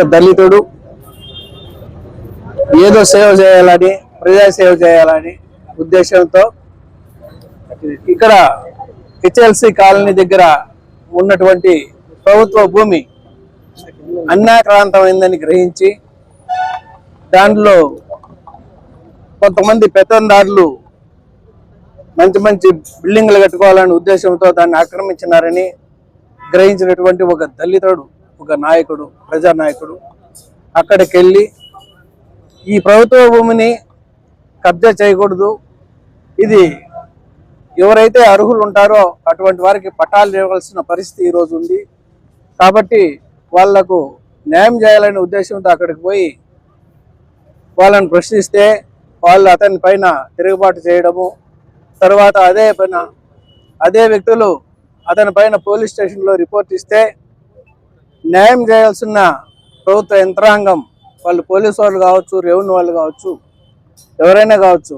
ఒక దళితుడు. ఏదో సేవ చేయాలని ప్రజా సేవ చేయాలని ఉద్దేశంతో ఇక్కడ హెచ్ఎల్సి కాలనీ దగ్గర ఉన్నటువంటి ప్రభుత్వ భూమి అన్నాక్రాంతమైందని గ్రహించి దాంట్లో కొంతమంది పెత్తందారులు మంచి మంచి బిల్డింగ్లు కట్టుకోవాలనే ఉద్దేశంతో దాన్ని ఆక్రమించినారని గ్రహించినటువంటి ఒక దళితుడు. ఒక నాయకుడు ప్రజానాయకుడు అక్కడికి వెళ్ళి ఈ ప్రభుత్వ భూమిని కబ్జా చేయకూడదు. ఇది ఎవరైతే అర్హులు ఉంటారో అటువంటి వారికి పట్టాలు ఇవ్వాల్సిన పరిస్థితి ఈరోజు ఉంది. కాబట్టి వాళ్ళకు న్యాయం చేయాలనే ఉద్దేశంతో అక్కడికి పోయి వాళ్ళని ప్రశ్నిస్తే వాళ్ళు అతని పైన తిరుగుబాటు చేయడము తర్వాత అదే పైన అదే వ్యక్తులు అతని పైన పోలీస్ స్టేషన్లో రిపోర్ట్ ఇస్తే న్యాయం చేయాల్సిన ప్రభుత్వ యంత్రాంగం వాళ్ళు పోలీసు వాళ్ళు కావచ్చు రెవెన్యూ వాళ్ళు కావచ్చు ఎవరైనా కావచ్చు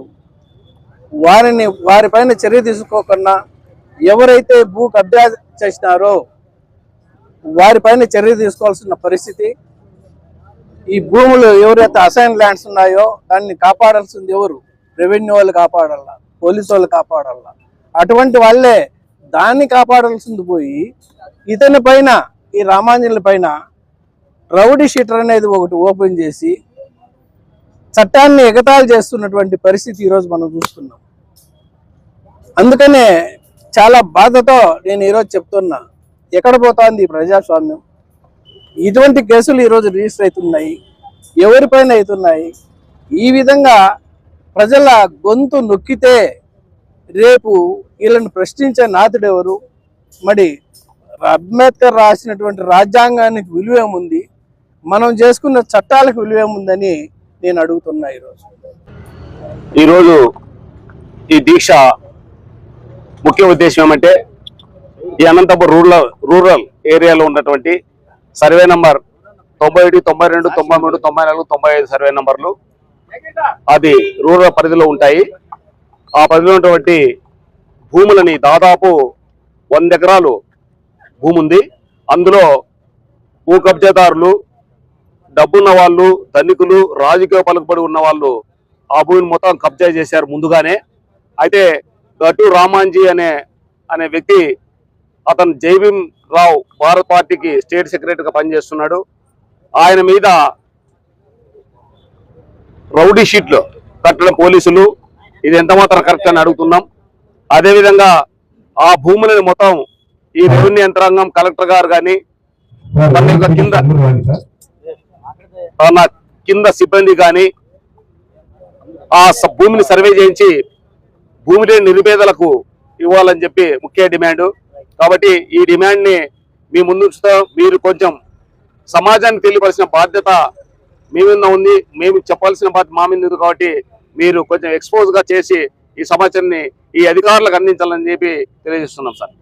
వారిని వారిపైన చర్య తీసుకోకుండా ఎవరైతే భూ కబ్జా చేసినారో వారిపైన చర్య తీసుకోవాల్సిన పరిస్థితి. ఈ భూములు ఎవరైతే అసైన్ ల్యాండ్స్ ఉన్నాయో దాన్ని కాపాడాల్సింది ఎవరు? రెవెన్యూ వాళ్ళు కాపాడాలా? పోలీసు వాళ్ళు కాపాడాలా? అటువంటి వాళ్ళే దాన్ని కాపాడాల్సింది పోయి ఇతని పైన ఈ రామాంజనుల పైన రౌడీ షీటర్ అనేది ఒకటి ఓపెన్ చేసి చట్టాన్ని ఎగతాళి చేస్తున్నటువంటి పరిస్థితి ఈరోజు మనం చూస్తున్నాం. అందుకనే చాలా బాధతో నేను ఈరోజు చెప్తున్నా ఎక్కడ పోతోంది ఈ ప్రజాస్వామ్యం? ఇటువంటి కేసులు ఈరోజు రిజిస్టర్ అవుతున్నాయి ఎవరిపైన అవుతున్నాయి? ఈ విధంగా ప్రజల గొంతు నొక్కితే రేపు వీళ్ళని ప్రశ్నించే నాతుడెవరు మరి అంబేద్కర్ రాసినటువంటి రాజ్యాంగానికి విలువ ఏముంది? మనం చేసుకున్న చట్టాలకు విలువ ఏముందని నేను అడుగుతున్నా ఈరోజు. ఈరోజు ఈ దీక్ష ముఖ్య ఉద్దేశం ఏమంటే ఈ అనంతపురం రూరల్ రూరల్ ఏరియాలో ఉన్నటువంటి సర్వే నంబర్ తొంభై ఒకటి తొంభై రెండు తొంభై మూడు తొంభై నాలుగు తొంభై ఐదు సర్వే నంబర్లు అది రూరల్ పరిధిలో ఉంటాయి. ఆ పరిధిలో ఉన్నటువంటి భూములని దాదాపు వంద ఎకరాలు భూమి ఉంది. అందులో భూ కబ్జాదారులు డబ్బున్న వాళ్ళు ధనికులు రాజకీయ పలుకుబడి ఉన్న వాళ్ళు ఆ భూమిని మొత్తం కబ్జా చేశారు ముందుగానే. అయితే గట్టు రామాంజీ అనే అనే వ్యక్తి అతను జైభీం రావు భారత్ పార్టీకి స్టేట్ సెక్రటరీగా పనిచేస్తున్నాడు. ఆయన మీద రౌడీ షీట్లు కట్టడం పోలీసులు. ఇది ఎంత మాత్రం కరెక్ట్ అని అడుగుతున్నాం. అదేవిధంగా ఆ భూములని మొత్తం ఈ రెవెన్యూ యంత్రాంగం కలెక్టర్ గారు కానీ కింద తన కింద సిబ్బంది కానీ ఆ భూమిని సర్వే చేయించి భూమి లేని నిరుపేదలకు ఇవ్వాలని చెప్పి ముఖ్య డిమాండ్. కాబట్టి ఈ డిమాండ్ని మీ ముందు ఉంచుతాం మీరు కొంచెం సమాజానికి తెలియపరిచిన బాధ్యత మీ మీద ఉంది. మేము చెప్పాల్సిన బాధ్యత మా మీద ఉంది కాబట్టి మీరు కొంచెం ఎక్స్పోజ్గా చేసి ఈ సమాచారాన్ని ఈ అధికారులకు అందించాలని చెప్పి తెలియజేస్తున్నాం సార్.